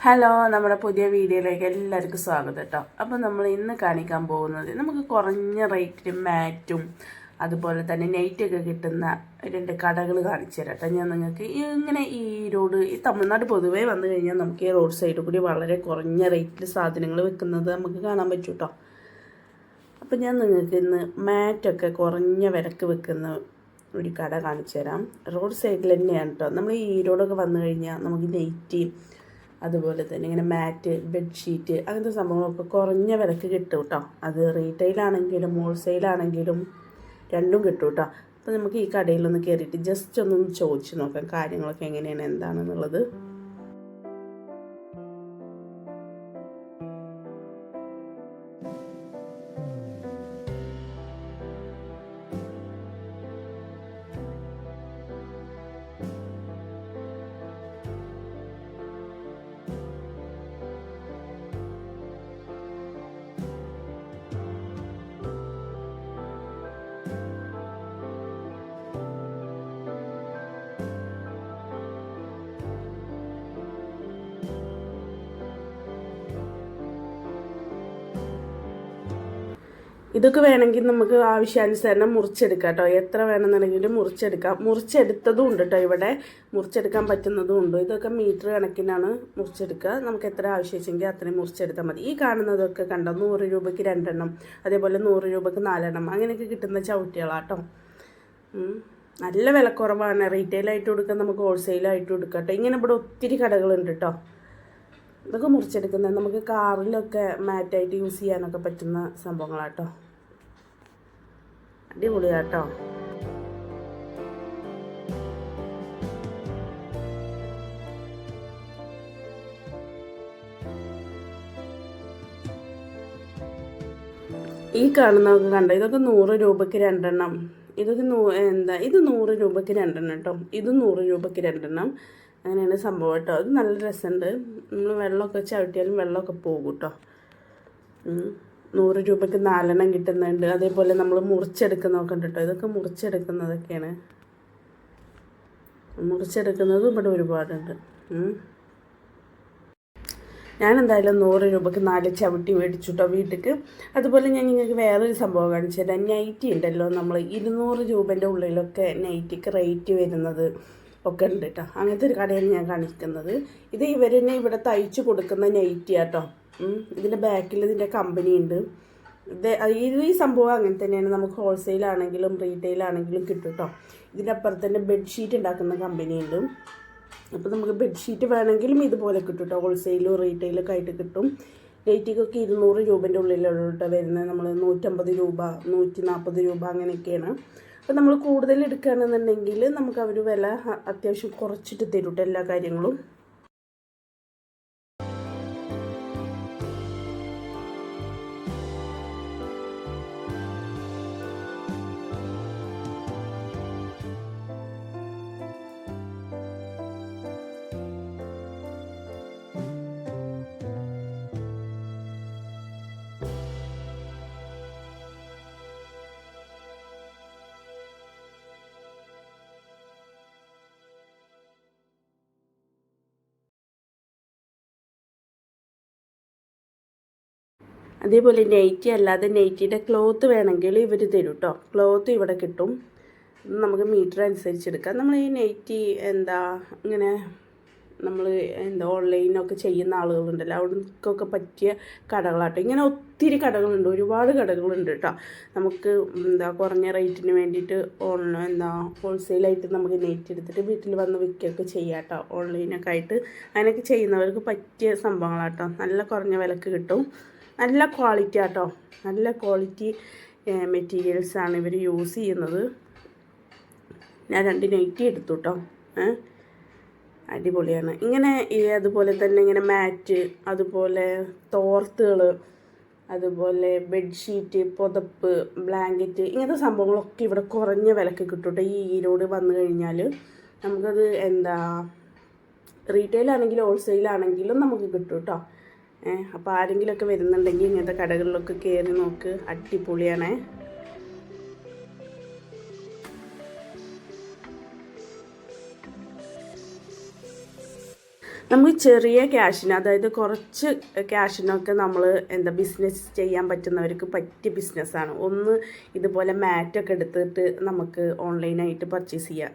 Hello നമ്മുടെ പുതിയ വീഡിയോയിലേക്ക് എല്ലാവർക്കും സ്വാഗതം കേട്ടോ അപ്പോൾ നമ്മൾ ഇന്ന് കാണിക്കാൻ പോകുന്നത് നമുക്ക് കുറഞ്ഞ റേറ്റിൽ മാറ്റും അതുപോലെ തന്നെ നെയ്റ്റൊക്കെ കിട്ടുന്ന രണ്ട് കടകൾ കാണിച്ചു തരാം കേട്ടോ ഞാൻ നിങ്ങൾക്ക് ഇങ്ങനെ ഈ റോഡ് ഈ തമിഴ്നാട് പൊതുവേ വന്നു കഴിഞ്ഞാൽ നമുക്ക് ഈ റോഡ് സൈഡിൽ കൂടി വളരെ കുറഞ്ഞ റേറ്റിൽ സാധനങ്ങൾ വെക്കുന്നത് നമുക്ക് കാണാൻ പറ്റും കേട്ടോ അപ്പോൾ ഞാൻ നിങ്ങൾക്ക് ഇന്ന് മാറ്റൊക്കെ കുറഞ്ഞ വിലക്ക് വെക്കുന്ന ഒരു കട കാണിച്ചു തരാം. റോഡ് സൈഡിൽ തന്നെയാണ് കേട്ടോ നമ്മൾ ഈ റോഡൊക്കെ വന്നു കഴിഞ്ഞാൽ നമുക്ക് നെയ്റ്റി അതുപോലെ തന്നെ ഇങ്ങനെ മാറ്റ് ബെഡ്ഷീറ്റ് അങ്ങനത്തെ സംഭവങ്ങളൊക്കെ കുറഞ്ഞ വിലക്ക് കിട്ടും കേട്ടോ. അത് റീറ്റെയിലാണെങ്കിലും ഹോൾസെയിലാണെങ്കിലും രണ്ടും കിട്ടും കേട്ടോ. അപ്പോൾ നമുക്ക് ഈ കടയിലൊന്ന് കയറിയിട്ട് ജസ്റ്റ് ഒന്ന് ചോദിച്ചു നോക്കാം കാര്യങ്ങളൊക്കെ എങ്ങനെയാണ് എന്താണെന്നുള്ളത്. ഇതൊക്കെ വേണമെങ്കിൽ നമുക്ക് ആവശ്യാനുസരണം മുറിച്ചെടുക്കാം കേട്ടോ. എത്ര വേണമെന്നുണ്ടെങ്കിലും മുറിച്ചെടുക്കാം. മുറിച്ചെടുത്തതും ഉണ്ട് കേട്ടോ ഇവിടെ. മുറിച്ചെടുക്കാൻ പറ്റുന്നതും ഉണ്ട്. ഇതൊക്കെ മീറ്റർ കണക്കിനാണ് മുറിച്ചെടുക്കുക. നമുക്ക് എത്ര ആവശ്യമെങ്കിൽ അത്രയും മുറിച്ചെടുത്താൽ മതി. ഈ കാണുന്നതൊക്കെ കണ്ടോ? നൂറ് രൂപയ്ക്ക് രണ്ടെണ്ണം. അതേപോലെ നൂറ് രൂപയ്ക്ക് നാലെണ്ണം. അങ്ങനെയൊക്കെ കിട്ടുന്ന ചവിട്ടികളാട്ടോ. നല്ല വിലക്കുറവാണ്. റീറ്റെയിലായിട്ട് കൊടുക്കാം നമുക്ക് ഹോൾസെയിലായിട്ട് കൊടുക്കാം കേട്ടോ. ഇങ്ങനെ ഇവിടെ ഒത്തിരി കടകളുണ്ട് കേട്ടോ. ഇതൊക്കെ മുറിച്ചെടുക്കുന്നത് നമുക്ക് കാറിലൊക്കെ മാറ്റായിട്ട് യൂസ് ചെയ്യാനൊക്കെ പറ്റുന്ന സംഭവങ്ങളാട്ടോ. അടിപൊളിയാട്ടോ. ഈ കാണുന്നതൊക്കെ കണ്ടോ? ഇതൊക്കെ നൂറ് രൂപയ്ക്ക് രണ്ടെണ്ണം. ഇതൊക്കെ നൂ എന്താ? ഇത് നൂറ് രൂപയ്ക്ക് രണ്ടെണ്ണം കേട്ടോ ഇത് നൂറ് രൂപയ്ക്ക് രണ്ടെണ്ണം. അങ്ങനെയാണ് സംഭവം കേട്ടോ. അത് നല്ല രസമുണ്ട്. നമ്മൾ വെള്ളമൊക്കെ ചവിട്ടിയാലും വെള്ളമൊക്കെ പോകും കേട്ടോ. നൂറ് രൂപയ്ക്ക് നാലെണ്ണം കിട്ടുന്നുണ്ട്. അതേപോലെ നമ്മൾ മുറിച്ചെടുക്കുന്നതൊക്കെ ഉണ്ട് കേട്ടോ ഇതൊക്കെ മുറിച്ചെടുക്കുന്നതൊക്കെയാണ്. മുറിച്ചെടുക്കുന്നതും ഇവിടെ ഒരുപാടുണ്ട്. ഞാൻ എന്തായാലും നൂറ് രൂപയ്ക്ക് നാല് ചവിട്ടി മേടിച്ചു കേട്ടോ വീട്ടിലേക്ക് അതുപോലെ ഞാൻ നിങ്ങൾക്ക് വേറൊരു സംഭവം കാണിച്ചു തരാം. നൈറ്റി ഉണ്ടല്ലോ നമ്മൾ ഇരുന്നൂറ് രൂപേന്റെ ഉള്ളിലൊക്കെ നൈറ്റിക്ക് റേറ്റ് വരുന്നത്. ഒക്കെ ഉണ്ട് കേട്ടോ അങ്ങനത്തെ ഒരു കടയാണ് ഞാൻ കാണിക്കുന്നത്. ഇത് ഇവർ തന്നെ ഇവിടെ തയ്ച്ച് കൊടുക്കുന്ന നൈറ്റി ആട്ടോ ഇതിന്റെ ബാക്കിൽ ഇതിന്റെ കമ്പനി ഉണ്ട് ഇത് ഈ സംഭവം അങ്ങനെ തന്നെയാണ്. നമുക്ക് ഹോൾസെയിൽ ആണെങ്കിലും റീറ്റെയിൽ ആണെങ്കിലും കിട്ടും കേട്ടോ ഇതിന്റെ അപ്പുറത്ത് തന്നെ ബെഡ്ഷീറ്റ് ഉണ്ടാക്കുന്ന കമ്പനി ഉണ്ട് അപ്പോൾ നമുക്ക് ബെഡ്ഷീറ്റ് വേണമെങ്കിലും ഇതുപോലെ കിട്ടും കേട്ടോ ഹോൾസെയിലും റീറ്റെയിലൊക്കെ ആയിട്ട് കിട്ടും. റേറ്റിക്കൊക്കെ ഇരുന്നൂറ് രൂപേന്റെ ഉള്ളിലോട്ട് വരുന്നത്. നമ്മൾ നൂറ്റമ്പത് രൂപ നൂറ്റി നാൽപ്പത് രൂപ അങ്ങനെയൊക്കെയാണ്. അപ്പോൾ നമ്മൾ കൂടുതൽ എടുക്കുകയാണെന്നുണ്ടെങ്കിൽ നമുക്ക് അവർ വില അത്യാവശ്യം കുറച്ചിട്ട് തരും എല്ലാ കാര്യങ്ങളും. അതേപോലെ നൈറ്റി അല്ലാതെ നൈറ്റിയുടെ ക്ലോത്ത് വേണമെങ്കിൽ ഇവർ തരും കേട്ടോ ക്ലോത്ത് ഇവിടെ കിട്ടും. നമുക്ക് മീറ്റർ അനുസരിച്ചെടുക്കാം നമ്മൾ ഈ നൈറ്റി എന്താ ഇങ്ങനെ നമ്മൾ എന്താ ഓൺലൈനൊക്കെ ചെയ്യുന്ന ആളുകളുണ്ടല്ലോ അവർക്കൊക്കെ പറ്റിയ കടകളാട്ടോ. ഇങ്ങനെ ഒത്തിരി കടകളുണ്ട്. ഒരുപാട് കടകളുണ്ട് കേട്ടോ നമുക്ക് എന്താ കുറഞ്ഞ റേറ്റിന് വേണ്ടിയിട്ട് ഓൺലൈൻ എന്താ ഹോൾസെയിലായിട്ട് നമുക്ക് നെറ്റ് എടുത്തിട്ട് വീട്ടിൽ വന്ന് വിൽക്കുകയൊക്കെ ചെയ്യാം കേട്ടോ ഓൺലൈനൊക്കെ ആയിട്ട്. അങ്ങനെയൊക്കെ ചെയ്യുന്നവർക്ക് പറ്റിയ സംഭവങ്ങളാട്ടോ. നല്ല കുറഞ്ഞ വിലക്ക് കിട്ടും. നല്ല ക്വാളിറ്റി ആട്ടോ. നല്ല ക്വാളിറ്റി മെറ്റീരിയൽസാണ് ഇവർ യൂസ് ചെയ്യുന്നത്. ഞാൻ രണ്ട് നൈറ്റി എടുത്തു കേട്ടോ അടിപൊളിയാണ്. ഇങ്ങനെ അതുപോലെ തന്നെ ഇങ്ങനെ മാറ്റ് അതുപോലെ തോർത്തുകൾ അതുപോലെ ബെഡ്ഷീറ്റ് പുതപ്പ് ബ്ലാങ്കറ്റ് ഇങ്ങനത്തെ സംഭവങ്ങളൊക്കെ ഇവിടെ കുറഞ്ഞ വിലക്ക് കിട്ടും ഈ ഈരോട് വന്നു കഴിഞ്ഞാൽ നമുക്കത് എന്താ റീറ്റെയിൽ ആണെങ്കിലും ഹോൾസെയിൽ ആണെങ്കിലും നമുക്ക് കിട്ടും കേട്ടോ അപ്പോൾ ആരെങ്കിലുമൊക്കെ വരുന്നുണ്ടെങ്കിൽ ഇങ്ങനത്തെ കടകളിലൊക്കെ കയറി നോക്ക്. അടിപൊളിയാണേ. നമുക്ക് ചെറിയ ക്യാഷിന് അതായത് കുറച്ച് ക്യാഷിനൊക്കെ നമ്മൾ എന്താ ബിസിനസ് ചെയ്യാൻ പറ്റുന്നവർക്ക് പറ്റിയ ബിസിനസ്സാണ് ഒന്ന് ഇതുപോലെ മാറ്റൊക്കെ എടുത്തിട്ട് നമുക്ക് ഓൺലൈനായിട്ട് പർച്ചേസ് ചെയ്യാം.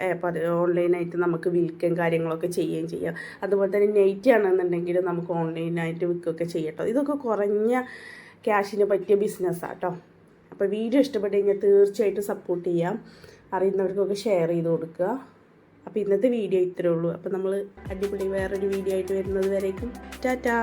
ഓൺലൈനായിട്ട് നമുക്ക് വിൽക്കുകയും കാര്യങ്ങളൊക്കെ ചെയ്യുകയും ചെയ്യാം. അതുപോലെ തന്നെ നെയ്റ്റ് ആണെന്നുണ്ടെങ്കിൽ നമുക്ക് ഓൺലൈനായിട്ട് വിൽക്കുകയൊക്കെ ചെയ്യട്ടോ ഇതൊക്കെ കുറഞ്ഞ ക്യാഷിന് പറ്റിയ ബിസിനസ്സാണ് കേട്ടോ അപ്പോൾ വീഡിയോ ഇഷ്ടപ്പെട്ട് കഴിഞ്ഞാൽ തീർച്ചയായിട്ടും സപ്പോർട്ട് ചെയ്യാം. അറിയുന്നവർക്കൊക്കെ ഷെയർ ചെയ്ത് കൊടുക്കുക. അപ്പോൾ ഇന്നത്തെ വീഡിയോ ഇത്രയേ ഉള്ളൂ. അപ്പോൾ നമ്മൾ അടിപൊളി വേറൊരു വീഡിയോ ആയിട്ട് വരുന്നത് വരേക്കും. ടാറ്റാ.